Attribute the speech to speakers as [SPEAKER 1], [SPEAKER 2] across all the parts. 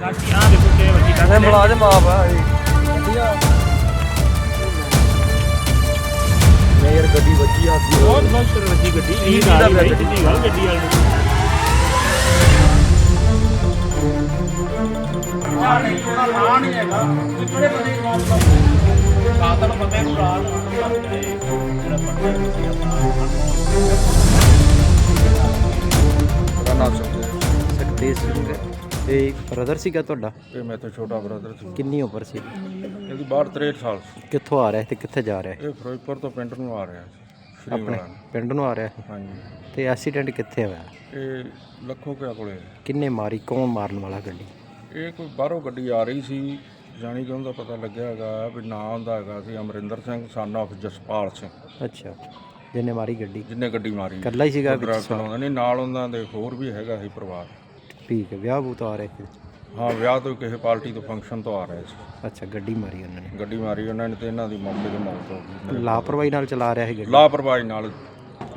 [SPEAKER 1] ਬਾਕੀ ਆ ਦੇਖੋ ਕਿ ਵੱਡੀ
[SPEAKER 2] ਇਹ
[SPEAKER 1] ਗੱਲ
[SPEAKER 2] ਮੁਲਾਜ਼ਮ ਆਪ ਆ ਇਹ ਵਧੀਆ ਨਹੀਂ ਯਾਰ ਗੱਡੀ ਵੱਜੀ ਆ ਦੀ
[SPEAKER 1] ਬਹੁਤ ਬਹੁਤ ਸਿਰ ਵੱਡੀ ਗੱਡੀ
[SPEAKER 2] ਕੀ
[SPEAKER 1] ਇਹ
[SPEAKER 2] ਦਾ
[SPEAKER 1] ਨਾਲ
[SPEAKER 2] ਪਿਆ
[SPEAKER 1] ਹੀ
[SPEAKER 2] ਗੱਡੀ?
[SPEAKER 1] ਗੱਡੀ ਗੱਲ ਗੱਡੀ ਵਾਲੀ ਨੂੰ।
[SPEAKER 2] ਮੇਰਾ ਨਾਮ ਸੁਖਦੇਵ
[SPEAKER 3] ਸਿੰਘ ਇਹ ਬ੍ਰਦਰ ਸੀਗਾ ਤੁਹਾਡਾ?
[SPEAKER 2] ਇਹ ਮੇਰੇ ਤੋਂ ਛੋਟਾ ਬ੍ਰਦਰ ਸੀ।
[SPEAKER 3] ਕਿੰਨੀ ਉਮਰ ਸੀ?
[SPEAKER 2] ਇਹਦੀ ਬਾਹਰ 63 ਸਾਲ ਸੀ।
[SPEAKER 3] ਕਿੱਥੋਂ ਆ ਰਿਹਾ ਤੇ ਕਿੱਥੇ ਜਾ ਰਿਹਾ?
[SPEAKER 2] ਇਹ ਫਿਰੋਜ਼ਪੁਰ ਤੋਂ ਪਿੰਡ ਨੂੰ ਆ ਰਿਹਾ ਸੀ
[SPEAKER 3] ਆਪਣੇ ਪਿੰਡ ਨੂੰ ਆ ਰਿਹਾ ਸੀ?
[SPEAKER 2] ਹਾਂਜੀ।
[SPEAKER 3] ਤੇ ਐਕਸੀਡੈਂਟ ਕਿੱਥੇ ਹੋਇਆ?
[SPEAKER 2] ਇਹ ਲੱਖੋ ਕਿਆ ਕੋਲੇ।
[SPEAKER 3] ਕਿੰਨੇ ਮਾਰੀ ਕੌਣ ਮਾਰਨ ਵਾਲਾ ਗੱਡੀ?
[SPEAKER 2] ਇਹ ਕੋਈ ਬਾਹਰੋਂ ਗੱਡੀ ਆ ਰਹੀ ਸੀ ਜਾਣੀ ਕਿ ਉਹਦਾ ਪਤਾ ਲੱਗਿਆ ਹੈਗਾ ਵੀ ਨਾਂ ਉਹਦਾ ਹੈਗਾ ਸੀ ਅਮਰਿੰਦਰ ਸਿੰਘ ਸਨ of ਜਸਪਾਲ ਸਿੰਘ।
[SPEAKER 3] ਅੱਛਾ। ਜਿਹਨੇ ਮਾਰੀ ਗੱਡੀ।
[SPEAKER 2] ਜਿੰਨੇ ਗੱਡੀ ਮਾਰੀ।
[SPEAKER 3] ਇਕੱਲਾ ਹੀ ਸੀਗਾ ਵਿੱਚ
[SPEAKER 2] ਡਰਾਈਵ ਚਲਾਉਂਦਾ ਨਹੀਂ ਨਾਲ ਉਹਨਾਂ ਦੇ ਹੋਰ ਵੀ ਹੈਗਾ ਸੀ ਪਰਿਵਾਰ।
[SPEAKER 3] ਠੀਕ ਹੈ ਵਿਆਹ ਬੂਤ ਆ ਰਿਹਾ ਸੀ
[SPEAKER 2] ਹਾਂ ਵਿਆਹ ਤੋਂ ਕਿਸੇ ਪਾਰਟੀ ਤੋਂ ਫੰਕਸ਼ਨ ਤੋਂ ਆ ਰਹੇ ਸੀ।
[SPEAKER 3] ਅੱਛਾ ਗੱਡੀ ਮਾਰੀ ਉਹਨਾਂ ਨੇ।
[SPEAKER 2] ਗੱਡੀ ਮਾਰੀ ਉਹਨਾਂ ਨੇ ਤੇ ਇਹਨਾਂ ਦੀ ਮੌਕੇ ਤੇ ਮੌਤ ਹੋ ਗਈ।
[SPEAKER 3] ਲਾਪਰਵਾਹੀ ਨਾਲ ਚਲਾ ਰਿਹਾ ਸੀ ਗੱਡੀ?
[SPEAKER 2] ਲਾਪਰਵਾਹੀ ਨਾਲ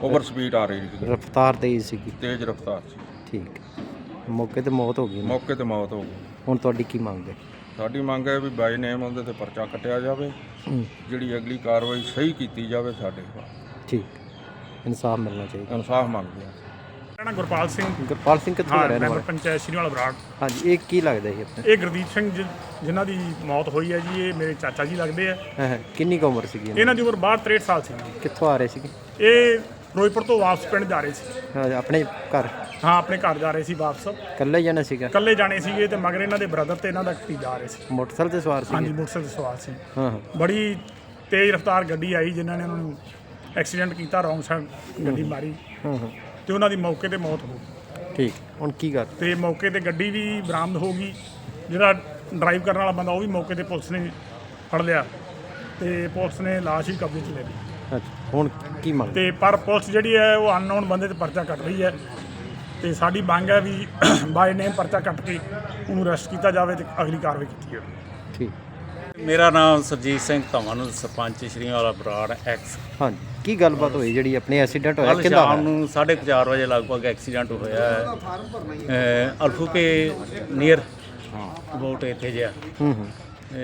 [SPEAKER 2] ਓਵਰ ਸਪੀਡ ਆ ਰਹੀ ਸੀ
[SPEAKER 3] ਰਫ਼ਤਾਰ ਤੇਜ਼ ਸੀਗੀ।
[SPEAKER 2] ਤੇਜ਼ ਰਫ਼ਤਾਰ ਸੀ।
[SPEAKER 3] ਠੀਕ ਹੈ। ਮੌਕੇ ਤੇ ਮੌਤ ਹੋ ਗਈ ਉਹਨਾਂ ਦੀ।
[SPEAKER 2] ਮੌਕੇ ਤੇ ਮੌਤ ਹੋ ਗਈ।
[SPEAKER 3] ਹੁਣ ਤੁਹਾਡੀ ਕੀ ਮੰਗ ਹੈ?
[SPEAKER 2] ਸਾਡੀ ਮੰਗ ਹੈ ਵੀ ਬਾਈ ਨੇਮ ਉਹਦੇ ਤੇ ਪਰਚਾ ਕੱਟਿਆ ਜਾਵੇ।
[SPEAKER 3] ਹੂੰ,
[SPEAKER 2] ਜਿਹੜੀ ਅਗਲੀ ਕਾਰਵਾਈ ਸਹੀ ਕੀਤੀ ਜਾਵੇ ਸਾਡੇ
[SPEAKER 3] ਠੀਕ ਇਨਸਾਫ ਮਿਲਣਾ ਚਾਹੀਦਾ।
[SPEAKER 2] ਇਨਸਾਫ ਮੰਗਦੇ ਹਾਂ।
[SPEAKER 1] ਮੇਰਾ ਨਾਮ ਗੁਰਪਾਲ ਸਿੰਘ।
[SPEAKER 3] ਗੁਰਪਾਲ ਸਿੰਘ ਕਿੱਥੋਂ ਦਾ
[SPEAKER 1] ਹਾਂ
[SPEAKER 3] ਰਹਿਣ
[SPEAKER 1] ਮੈਂਬਰ
[SPEAKER 3] ਵਾਲਾ?
[SPEAKER 1] ਪੰਚਾਇਤ ਸ਼੍ਰੀ ਵਾਲਾ ਬਰਾੜ।
[SPEAKER 3] ਹਾਂਜੀ ਇਹ ਕੀ ਲੱਗਦਾ ਆਪਣੇ?
[SPEAKER 1] ਇਹ ਗੁਰਦੀਪ ਸਿੰਘ ਜਿ- ਜਿਨ੍ਹਾਂ ਦੀ ਮੌਤ ਹੋਈ ਹੈ ਜੀ ਇਹ ਮੇਰੇ ਚਾਚਾ ਜੀ ਲੱਗਦੇ ਆ।
[SPEAKER 3] ਹਾਂ, ਹਾਂ, ਕਿੰਨੀ ਕੁ ਉਮਰ ਸੀਗੀ ਇਹਨਾਂ
[SPEAKER 1] ਇਹਨਾਂ ਦੀ ਉਮਰ ਬਾਹਰ 63 ਸਾਲ ਸੀ
[SPEAKER 3] ਦੀ? ਕਿੱਥੋਂ ਆ ਰਹੇ ਸੀਗੇ?
[SPEAKER 1] ਇਹ ਫਿਰੋਜ਼ਪੁਰ ਤੋਂ ਵਾਪਸ ਪਿੰਡ ਜਾ ਰਹੇ ਸੀ।
[SPEAKER 3] ਹਾਂ, ਆਪਣੇ ਘਰ?
[SPEAKER 1] ਹਾਂ ਆਪਣੇ ਘਰ ਜਾ ਰਹੇ ਸੀ ਵਾਪਸ।
[SPEAKER 3] ਇਕੱਲੇ ਜਾਣਾ ਸੀਗਾ?
[SPEAKER 1] ਇਕੱਲੇ ਜਾਣੇ ਸੀਗੇ ਤੇ ਮਗਰ ਇਹਨਾਂ ਦੇ ਬ੍ਰਦਰ ਤੇ ਇਹਨਾਂ ਦਾ ਭਤੀਜਾ ਜਾ ਰਹੇ ਸੀ।
[SPEAKER 3] ਮੋਟਰਸਾਈਕਲ ਤੇ ਸਵਾਰ
[SPEAKER 1] ਹਾਂਜੀ
[SPEAKER 3] ਸੀਗੇ
[SPEAKER 1] ਮੋਟਰਸਾਈਕਲ ਤੇ ਸਵਾਰ ਸੀ।
[SPEAKER 3] ਹਾਂ ਹਾਂ।
[SPEAKER 1] ਬੜੀ ਤੇਜ਼ ਰਫ਼ਤਾਰ ਗੱਡੀ ਆਈ ਜਿਨ੍ਹਾਂ ਨੇ ਉਹਨਾਂ ਨੂੰ ਐਕਸੀਡੈਂਟ ਕੀਤਾ ਰੌਂਗ ਸਾਈਡ ਗੱਡੀ ਮਾਰੀ।
[SPEAKER 3] ਹਾਂ ਹਾਂ।
[SPEAKER 1] ਤੇ ਉਹਨਾਂ ਦੀ ਮੌਕੇ ਤੇ ਮੌਤ ਹੋ ਗਈ।
[SPEAKER 3] ਠੀਕ ਹੁਣ ਕੀ ਕਰ
[SPEAKER 1] ਤੇ ਮੌਕੇ ਤੇ ਗੱਡੀ ਵੀ ਬਰਾਮਦ ਹੋ ਗਈ। ਜਿਹੜਾ ਡਰਾਈਵ ਕਰਨ ਵਾਲਾ ਬੰਦਾ ਉਹ ਵੀ ਮੌਕੇ ਤੇ ਪੁਲਿਸ ਨੇ ਫੜ ਲਿਆ ਤੇ ਪੁਲਿਸ ਨੇ ਲਾਸ਼ ਹੀ ਕਬਜ਼ੇ 'ਚ ਲੈ ਲਈ।
[SPEAKER 3] ਅੱਛਾ ਹੁਣ ਕੀ ਮੰਗ?
[SPEAKER 1] ਤੇ ਪਰ ਪੁਲਿਸ ਜਿਹੜੀ ਹੈ ਉਹ ਅਨਨੋਨ ਬੰਦੇ ਤੇ ਪਰਚਾ ਕੱਟ ਰਹੀ ਹੈ। ਤੇ ਸਾਡੀ ਮੰਗ ਹੈ ਵੀ ਬਾਈ ਨੇਮ ਪਰਚਾ ਕੱਟ ਕੇ ਉਹਨੂੰ ਅਰੈਸਟ ਕੀਤਾ ਜਾਵੇ ਤੇ ਅਗਲੀ ਕਾਰਵਾਈ ਕੀਤੀ ਜਾਵੇ।
[SPEAKER 3] ਠੀਕ।
[SPEAKER 4] ਮੇਰਾ ਨਾਮ ਸਰਜੀਤ ਸਿੰਘ ਧਵਨ ਸਰਪੰਚ ਸ਼੍ਰੀ ਵਾਲਾ ਬਰਾੜ ਐਕਸ
[SPEAKER 3] ਹਾਂਜੀ ਕੀ ਗੱਲਬਾਤ ਹੋਈ ਜਿਹੜੀ ਆਪਣੇ ਐਕਸੀਡੈਂਟ ਹੋਇਆ?
[SPEAKER 4] ਕੱਲ
[SPEAKER 3] ਕਿੰਦਾ
[SPEAKER 4] ਸ਼ਾਮ ਨੂੰ 4:30 ਵਜੇ ਲਗਭਗ ਐਕਸੀਡੈਂਟ ਹੋਇਆ ਹੈ। ਅਲਫੂਕੇ ਨੀਅਰ ਅਬਾਊਟ ਇੱਥੇ ਜਿਆ
[SPEAKER 3] ਹੂੰ ਹੂੰ।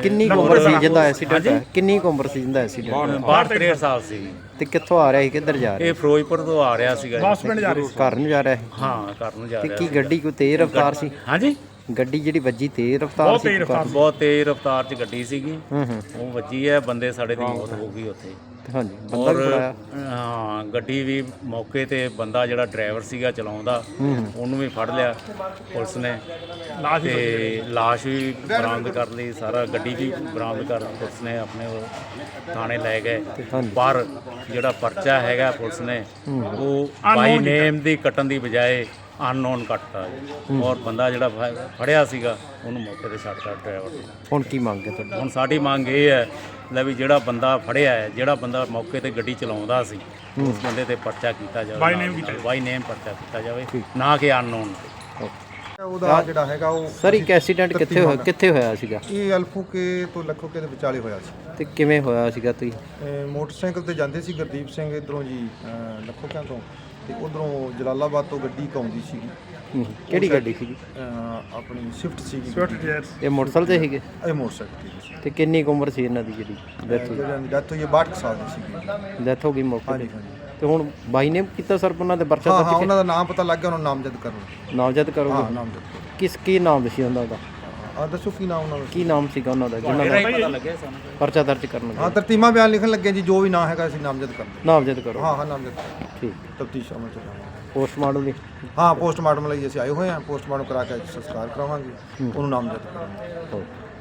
[SPEAKER 3] ਕਿੰਨੀ ਕੁ ਉਮਰ ਸੀ ਜਿੰਦਾ ਐਕਸੀਡੈਂਟ ਹੋਇਆ? ਕਿੰਨੀ ਕੁ ਉਮਰ ਸੀ ਜਿੰਦਾ ਐਕਸੀਡੈਂਟ
[SPEAKER 4] 62 ਸਾਲ ਸੀ।
[SPEAKER 3] ਤੇ ਕਿੱਥੋਂ ਆ ਰਿਹਾ ਸੀ? ਕਿੱਧਰ ਜਾ ਰਿਹਾ
[SPEAKER 4] ਇਹ ਫਿਰੋਜ਼ਪੁਰ ਤੋਂ ਆ ਰਿਹਾ ਸੀਗਾ
[SPEAKER 1] ਪਿੰਡ ਜਾ ਰਹੇ ਸੀ।
[SPEAKER 3] ਘਰ ਨੂੰ ਜਾ ਰਿਹਾ ਸੀ?
[SPEAKER 4] ਹਾਂ ਘਰ ਨੂੰ ਜਾ
[SPEAKER 3] ਤੇ
[SPEAKER 4] ਰਿਹਾ
[SPEAKER 3] ਕੀ ਗੱਡੀ ਕੋਈ ਤੇਜ਼ ਰਫ਼ਤਾਰ ਸੀ?
[SPEAKER 4] ਹਾਂਜੀ?
[SPEAKER 3] ਗੱਡੀ ਜਿਹੜੀ ਵੱਜੀ ਤੇਜ਼ ਰਫ਼ਤਾਰ
[SPEAKER 1] ਬਹੁਤ
[SPEAKER 3] ਸੀ
[SPEAKER 1] ਤੇਜ਼ ਰਫ਼ਤਾਰ
[SPEAKER 4] ਬਹੁਤ ਤੇਜ਼ ਰਫ਼ਤਾਰ 'ਚ ਗੱਡੀ ਸੀਗੀ।
[SPEAKER 3] ਹੂੰ ਹੂੰ।
[SPEAKER 4] ਉਹ ਵੱਜੀ ਹੈ ਬੰਦੇ ਸਾਡੇ ਦੀ ਮੌਤ ਹੋ ਗਈ ਉੱਥੇ।
[SPEAKER 3] ਤੇ ਹਾਂਜੀ ਬੰਦਾ ਵੀ
[SPEAKER 4] ਔਰ
[SPEAKER 3] ਬੁਲਾਇਆ
[SPEAKER 4] ਹਾਂ ਗੱਡੀ ਵੀ ਮੌਕੇ ਤੇ ਬੰਦਾ ਜਿਹੜਾ ਡਰਾਈਵਰ ਸੀਗਾ ਚਲਾਉਂਦਾ ਉਹਨੂੰ ਵੀ ਫੜ ਲਿਆ ਪੁਲਿਸ ਨੇ।
[SPEAKER 1] ਲਾਸ਼ ਹੀ
[SPEAKER 4] ਤੇ ਲਾਸ਼ ਵੀ ਬਰਾਮਦ ਕਰ ਲਈ ਸਾਰਾ ਗੱਡੀ ਵੀ ਬਰਾਮਦ ਕਰ ਪੁਲਿਸ ਨੇ ਆਪਣੇ ਉਹ ਥਾਣੇ ਲੈ ਗਏ। ਪਰ ਜਿਹੜਾ ਪਰਚਾ ਹੈਗਾ ਪੁਲਿਸ ਨੇ ਉਹ ਬਾਈ ਨੇਮ ਦੀ ਕੱਟਣ ਦੀ ਬਜਾਏ ਅਨਨੋਨ ਕੱਟਤਾ ਜੀ। ਔਰ ਬੰਦਾ ਜਿਹੜਾ ਫ- ਫੜਿਆ ਸੀਗਾ ਉਹਨੂੰ ਮੌਕੇ ਤੇ ਛੱਡਤਾ ਡਰਾਈਵਰ ਨੂੰ।
[SPEAKER 3] ਹੁਣ ਕੀ ਮੰਗ ਹੈ ਤੁਹਾਡੀ?
[SPEAKER 4] ਹੁਣ ਸਾਡੀ ਮੰਗ ਇਹ ਹੈ ਲੈ ਵੀ ਜਿਹੜਾ ਬੰਦਾ ਫੜਿਆ ਹੈ ਜਿਹੜਾ ਬੰਦਾ ਮੌਕੇ ਤੇ ਗੱਡੀ ਚਲਾਉਂਦਾ ਸੀ ਉਸ ਬੰਦੇ ਤੇ ਪਰਚਾ ਕੀਤਾ ਜਾਵੇ
[SPEAKER 1] By name ਕੀਤਾ ਜਾਵੇ।
[SPEAKER 4] ਬਾਈ ਨੇਮ ਪਰਚਾ ਕੀਤਾ ਜਾਵੇ ਨਾ ਕਿ ਅਨਨੋਨ
[SPEAKER 5] ਉਹਦਾ ਜਿਹੜਾ ਹੈਗਾ ਉਹ
[SPEAKER 3] ਸਰ ਇੱਕ ਐਕਸੀਡੈਂਟ ਕਿੱਥੇ ਹੋਇਆ ਕਿੱਥੇ ਹੋਇਆ ਸੀਗਾ?
[SPEAKER 5] ਇਹ ਅਲਫੂਕੇ ਤੋਂ ਲੱਖੋਕੇ ਦੇ ਵਿਚਾਲੇ ਹੋਇਆ ਸੀ।
[SPEAKER 3] ਤੇ ਕਿਵੇਂ ਹੋਇਆ ਸੀਗਾ ਤੁਸੀਂ?
[SPEAKER 5] ਇਹ ਮੋਟਰਸਾਈਕਲ ਤੇ ਜਾਂਦੇ ਸੀ ਗੁਰਦੀਪ ਸਿੰਘ ਇਧਰੋਂ ਜੀ ਅਹ, ਲੱਖੋਕਿਆਂ ਤੋਂ। ਤੇ ਉਧਰੋਂ ਜਲਾਲਾਬਾਦ ਤੋਂ ਗੱਡੀ ਇੱਕ ਆਉਂਦੀ ਸੀਗੀ।
[SPEAKER 3] ਹੂੰ, ਕਿਹੜੀ ਗੱਡੀ ਸੀਗੀ?
[SPEAKER 5] ਅਹ, ਆਪਣੀ ਸਵਿਫਟ ਸੀਗੀ।
[SPEAKER 1] ਸਵਿਫਟ ਡਿਜ਼ਾਇਰ
[SPEAKER 3] ਇਹ ਮੋਟਰਸਾਈਕਲ ਤੇ ਸੀਗੇ?
[SPEAKER 5] ਇਹ ਮੋਟਰਸਾਈਕਲ ਸੀ
[SPEAKER 3] ਤੇ ਕਿੰਨੀ ਕੁ ਉਮਰ ਸੀ ਇਹਨਾਂ ਦੀ ਜਿਹੜੀ ਡੈਥ ਹੋਈ?
[SPEAKER 5] ਜਿਹੜਾ ਡੈਥ ਹੋਈ ਹੈ 62 ਸਾਲ ਦੀ ਸੀਗੀ।
[SPEAKER 3] ਡੈਥ ਹੋ ਗਈ ਮੌਕੇ ਤੇ?
[SPEAKER 5] ਹਾਂਜੀ
[SPEAKER 3] ਤੇ ਹੁਣ ਬਾਈ ਨੇ ਕੀਤਾ ਸਰ ਉਹਨਾਂ ਦੇ ਪਰਚਾ
[SPEAKER 5] ਹਾਂ ਹਾਂ
[SPEAKER 3] ਦਰਜ
[SPEAKER 5] ਉਹਨਾਂ ਦਾ ਨਾਮ ਪਤਾ ਲੱਗ ਗਿਆ ਉਹਨਾਂ ਨੂੰ ਨਾਮਜ਼ਦ ਕਰੋ।
[SPEAKER 3] ਨਾਮਜ਼ਦ
[SPEAKER 5] ਹਾਂ
[SPEAKER 3] ਕਰੋਗੇ
[SPEAKER 5] ਨਾਮਜ਼ਦ ਕਰੋ।
[SPEAKER 3] ਕਿਸ ਕੀ ਨਾਮ ਸੀ ਉਹਨਾਂ ਦਾ?
[SPEAKER 5] ਆ ਦੱਸੋ ਕੀ ਨਾਮ ਉਹਨਾਂ ਦਾ?
[SPEAKER 3] ਕੀ ਨਾਮ ਸੀਗਾ ਉਹਨਾਂ ਦਾ ਜਿਹਨਾਂ ਦਾ
[SPEAKER 4] ਪਤਾ ਲੱਗਿਆ ਸਾਨੂੰ
[SPEAKER 3] ਪਰਚਾ ਦਰਜ ਕਰਨ
[SPEAKER 5] ਹਾਂ ਤਰਤੀਮਾ ਬਿਆਨ ਲਿਖਣ ਲੱਗੇ ਜੀ ਜੋ ਵੀ ਨਾਂ ਹੈਗਾ ਅਸੀਂ ਨਾਮਜ਼ਦ ਕਰ ਲਓ
[SPEAKER 3] ਨਾਮਜ਼ਦ ਕਰੋ।
[SPEAKER 5] ਹਾਂ ਹਾਂ ਨਾਮਜ਼ਦ ਕਰੋ।
[SPEAKER 3] ਠੀਕ।
[SPEAKER 5] ਤਫਤੀਸ਼ ਅਮਲ ਚ।
[SPEAKER 3] ਪੋਸਟਮਾਰਟਮ ਲਈ
[SPEAKER 5] ਹਾਂ ਪੋਸਟਮਾਰਟਮ ਲਈ ਅਸੀਂ ਆਏ ਹੋਏ ਹਾਂ। ਪੋਸਟਮਾਰਟਮ ਕਰਾ ਕੇ ਸੰਸਕਾਰ ਕਰਾਵਾਂਗੇ। ਉਹਨੂੰ ਨਾਮਜ਼ਦ ਕਰਾਂਗੇ।
[SPEAKER 3] ਓਕੇ।